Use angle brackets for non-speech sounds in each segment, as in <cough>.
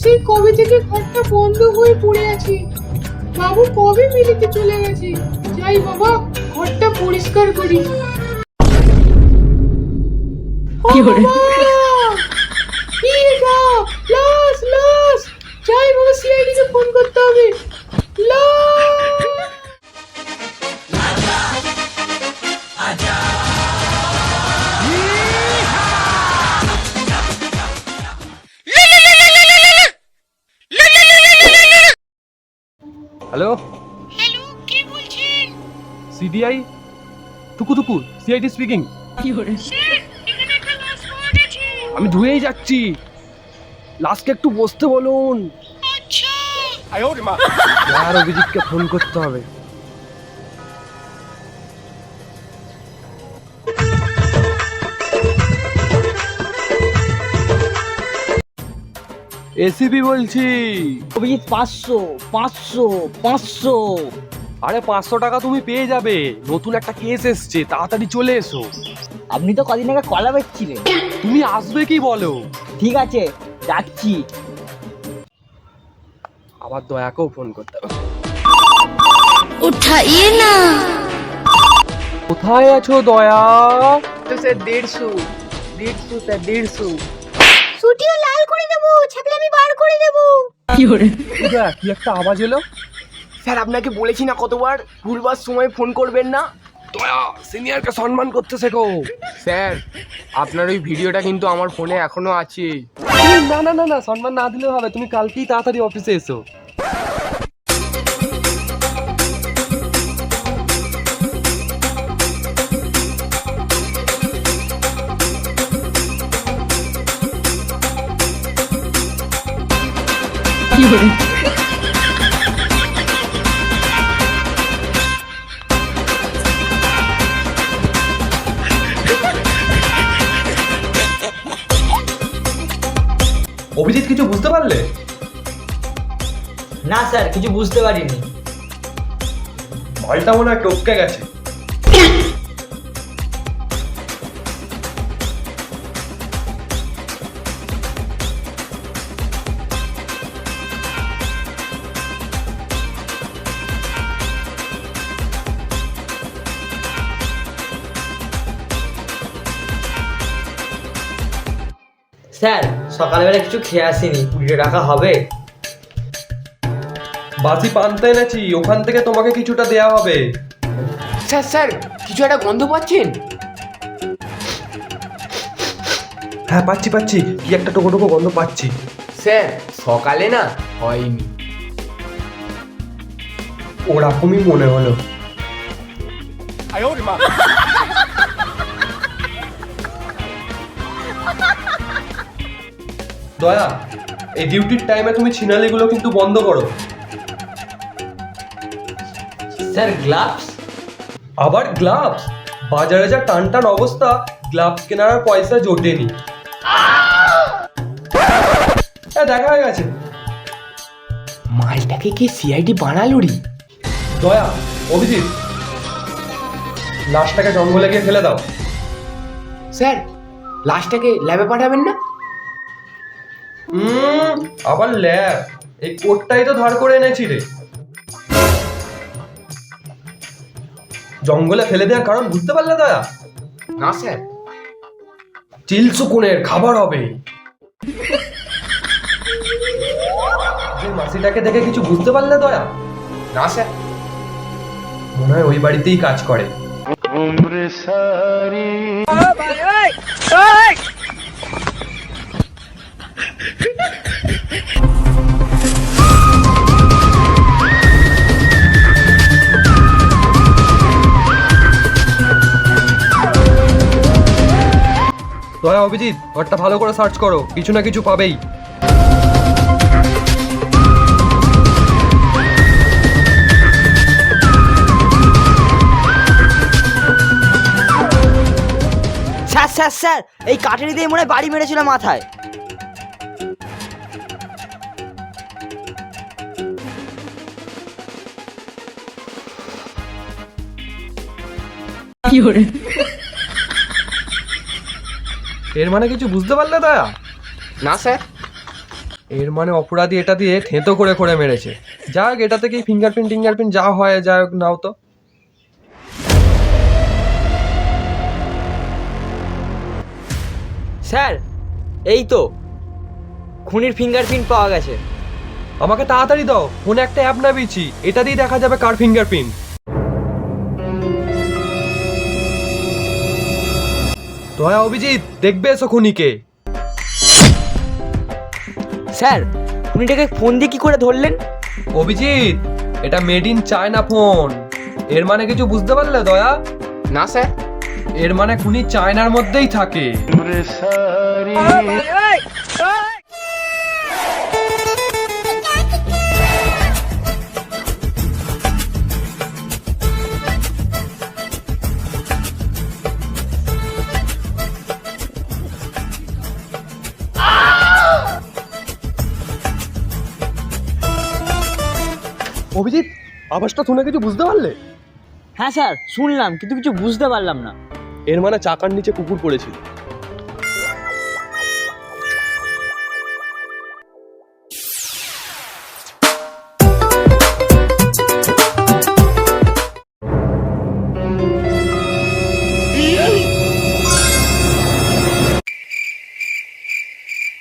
সেই কবে থেকে ঘরটা বন্ধ হয়ে পড়ে আছে? বাবু কবে মিলিতে চলে গেছে? যাই বাবা ঘরটা পরিষ্কার করি। কি যাই বাবা সিআইডি কে ফোন করতে হবে। টুকু টুকু সিআইডি স্পিকিং কি করে? স্যার এখানে একটা লাশ পাওয়া গেছে আমি ধুয়েই যাচ্ছি। লাস্টকে একটু বসতে বলুন। আচ্ছা আর অভিজিৎকে ফোন করতে হবে। এসিবি বলছি। অভিজিৎ পাঁচশো পাঁচশো পাঁচশো। আরে পাঁচশো টাকা তুমি পেয়ে যাবে। নতুন একটা কেস এসছে তাড়াতাড়ি চলে এসো। আপনি তো কদিন আগে কলা বেচছিলেন তুমি আসবে কি বলো? ঠিক আছে যাচ্ছি। আবার দয়াকেও ফোন করতে হবে। উঠাইয়ে না। কোথায় আছো দয়া? তো স্যার দেড়শো। দেড়শো স্যার দেড়শো। ছুটিও লাল করে দেবো ছ্যাপলামি বার করে দেবো। কি একটা আওয়াজ হলো স্যার আপনাকে বলেছি না কতবার? ভুলবার সময় ফোন করবেন না। দয়া সিনিয়রকে সম্মান করতে শেখো। স্যার আপনার ওই ভিডিওটা কিন্তু আমার ফোনে এখনও আছে। না না না না সম্মান না দিলেও হবে তুমি কালকেই তাড়াতাড়ি অফিসে এসো। কি অভিজিৎ কিছু বুঝতে পারলে? না স্যার কিছু বুঝতে পারিনি। মালটা মনে হয় টপকে গেছে। স্যার সকালবেলা কিছু খেয়ে আসিনি কুড়ি টাকা হবে। বাসি পান্তা এনেছি ওখান থেকে তোমাকে কিছুটা দেয়া হবে। স্যার স্যার কিছু একটা গন্ধ পাচ্ছেন? হ্যাঁ পাচ্ছি পাচ্ছি। কি একটা টোকো টোকো গন্ধ পাচ্ছি। স্যার সকালে না হয়নি। ওরকমই মনে হলো। <laughs> দয়া এই ডিউটির টাইমে তুমি ছিনালিগুলো কিন্তু বন্ধ করো। স্যার গ্লাভস আবার গ্লাভস বাজারে যা টান টান অবস্থা গ্লাভস কেনার পয়সা জোটেনি। হ্যাঁ দেখা হয়ে গেছে। মালটাকে কি সিআইডি বানালো রি? দয়া অভিজিৎ লাশটাকে জঙ্গলে গিয়ে ফেলে দাও। স্যার লাশটাকে ল্যাবে পাঠাবেন না? হুম আবার ল্যাব। এই কোটটাই তো ধার করে এনেছি রে। জঙ্গলে ফেলে দেওয়ার কারণ বুঝতে পারলে দয়া? না স্যার। চিল সুকুনের খাবার হবে। যে মাসিটাকে দেখে কিছু বুঝতে পারলে দয়া? না স্যার। মনে হয় ওই বাড়িতেই কাজ করে। দয়া অভিজিৎ, ঘরটা ভালো করে সার্চ করো, কিছু না কিছু পাবেই। স্যার স্যার স্যার, এই কাটারি দিয়ে মনে হয় বাড়ি মেরেছিল মাথায়। এর মানে কিছু বুঝতে পারলে দয়া? না স্যার। এর মানে অপরাধী এটা দিয়ে থেঁতো করে করে মেরেছে। যাক এটা থেকেই ফিঙ্গারপ্রিন্ট টিঙ্গারপ্রিন্ট যা হয় যা হোক নাও তো। স্যার এই তো। খুনির ফিঙ্গারপ্রিন্ট পাওয়া গেছে। আমাকে তাড়াতাড়ি দাও ফোনে একটা অ্যাপ নামিয়েছি এটা দিয়ে দেখা যাবে কার ফিঙ্গারপ্রিন্ট দয়া অভিজিৎ দেখবে এসো খুনিকে। স্যার খুনিটাকে ফোন দিয়ে কি করে ধরলেন? অভিজিৎ এটা মেড ইন চায়না ফোন এর মানে কিছু বুঝতে পারলে দয়া? না স্যার। এর মানে খুনি চায়নার মধ্যেই থাকে। আওয়াজটা শুনে কিছু বুঝতে পারলে? হ্যাঁ স্যার শুনলাম কিন্তু কিছু বুঝতে পারলাম না। এর মানে চাকার নিচে কুকুর পড়েছিল।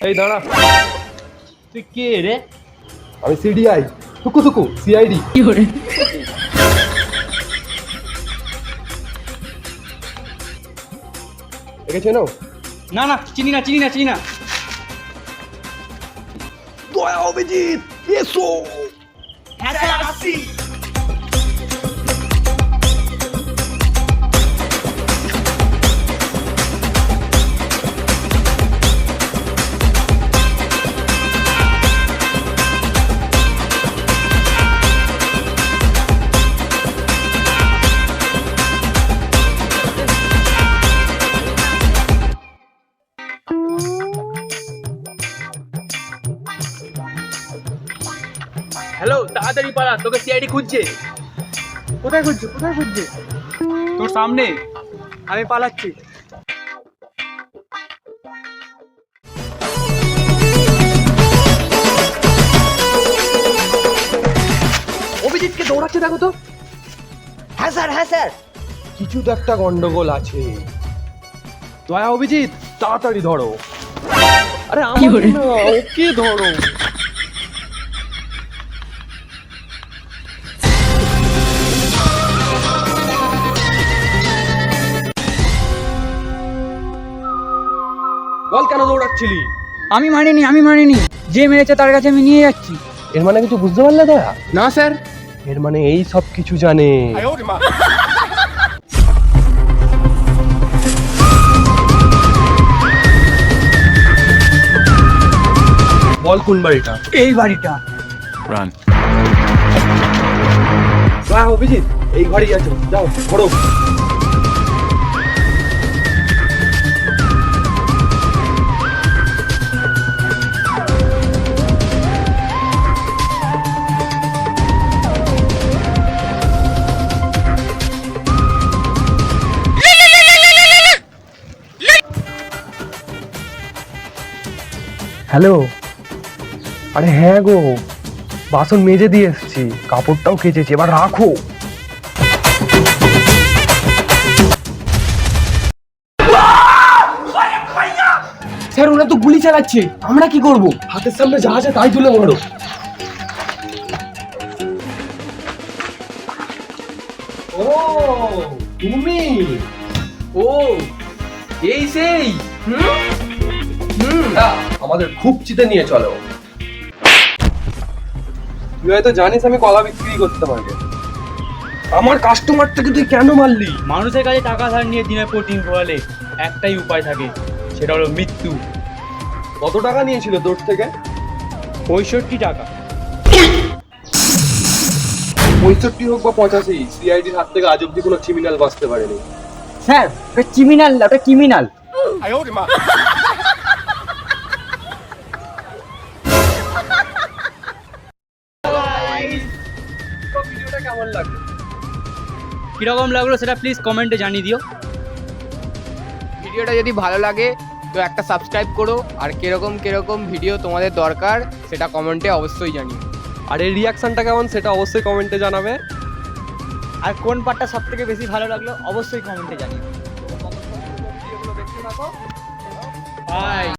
এই দাঁড়া। তুই কে রে? আমি সিডিআই। থুকু থুকু সিআইডি একে চেনো না না চিনি না চিনি না চিনি না। দয়া অভিজিৎ এসো। হ্যাঁ স্যার তাড়াতাড়ি পালা তোকে সিআইডি খুঁজছে। কোথায় খুঁজছে? কোথায় খুঁজছে? তোর সামনে। আমি পালাচ্ছি। অভিজিৎকে দৌড়াচ্ছে দেখো তো। হ্যাঁ স্যার হ্যাঁ স্যার। কিছু তো একটা গন্ডগোল আছে। দয়া অভিজিৎ তাড়াতাড়ি ধরো। আরে আমার না ওকে ধরো। দৌড়াচ্ছিলি আমি মানিনি আমি মানিনি। যে মেরেছে তার কাছে আমি নিয়ে যাচ্ছি। এর মানে কিছু বুঝতে পারলে দাদা না স্যার। এর মানে এই সব কিছু জানে। বল কোন বাড়িটা? এই বাড়িটা। হ্যাঁ অভিজিৎ এই ঘরেই আছে। যাও ধরো হ্যালো? আরে হ্যাঁ গো বাসন মেজে দিয়ে এসছি কাপড়টাও কেচেছি এবার রাখো। স্যার ওরা তো গুলি চালাচ্ছে আমরা কি করব? হাতের সামনে যা আছে তাই তুলে মারো। ও তুমি? ও এই সেই? না, আমাদের খুব চিতে নিয়ে চলো। তুই হয়তো জানিস আমি কলা বিক্রি করতে পারি আমার কাস্টমারটাকে তুই কেন মারলি? মানুষের কাছে টাকা ধার নিয়ে দিনের পর দিন ঘোরালে একটাই উপায় থাকে সেটা হলো মৃত্যু। কত টাকা নিয়েছিল তোর থেকে? পঁয়ষট্টি টাকা। পঁয়ষট্টি হোক বা পঁচাশি সিআইডির হাত থেকে আজ অব্দি কোনো ক্রিমিনাল বাঁচতে পারেনি। স্যার ওটা ক্রিমিনাল ওটা ক্রিমিনাল কীরকম লাগল সেটা প্লিজ কমেন্টে জানিয়ে দিও। ভিডিওটা যদি ভালো লাগে তো একটা সাবস্ক্রাইব করো আর কীরকম কীরকম ভিডিও তোমাদের দরকার সেটা কমেন্টে অবশ্যই জানি আর এই রিয়াকশানটা কেমন সেটা অবশ্যই কমেন্টে জানাবে। আর কোন পার্টটা সব থেকে বেশি ভালো লাগল অবশ্যই কমেন্টে জানিও। বাই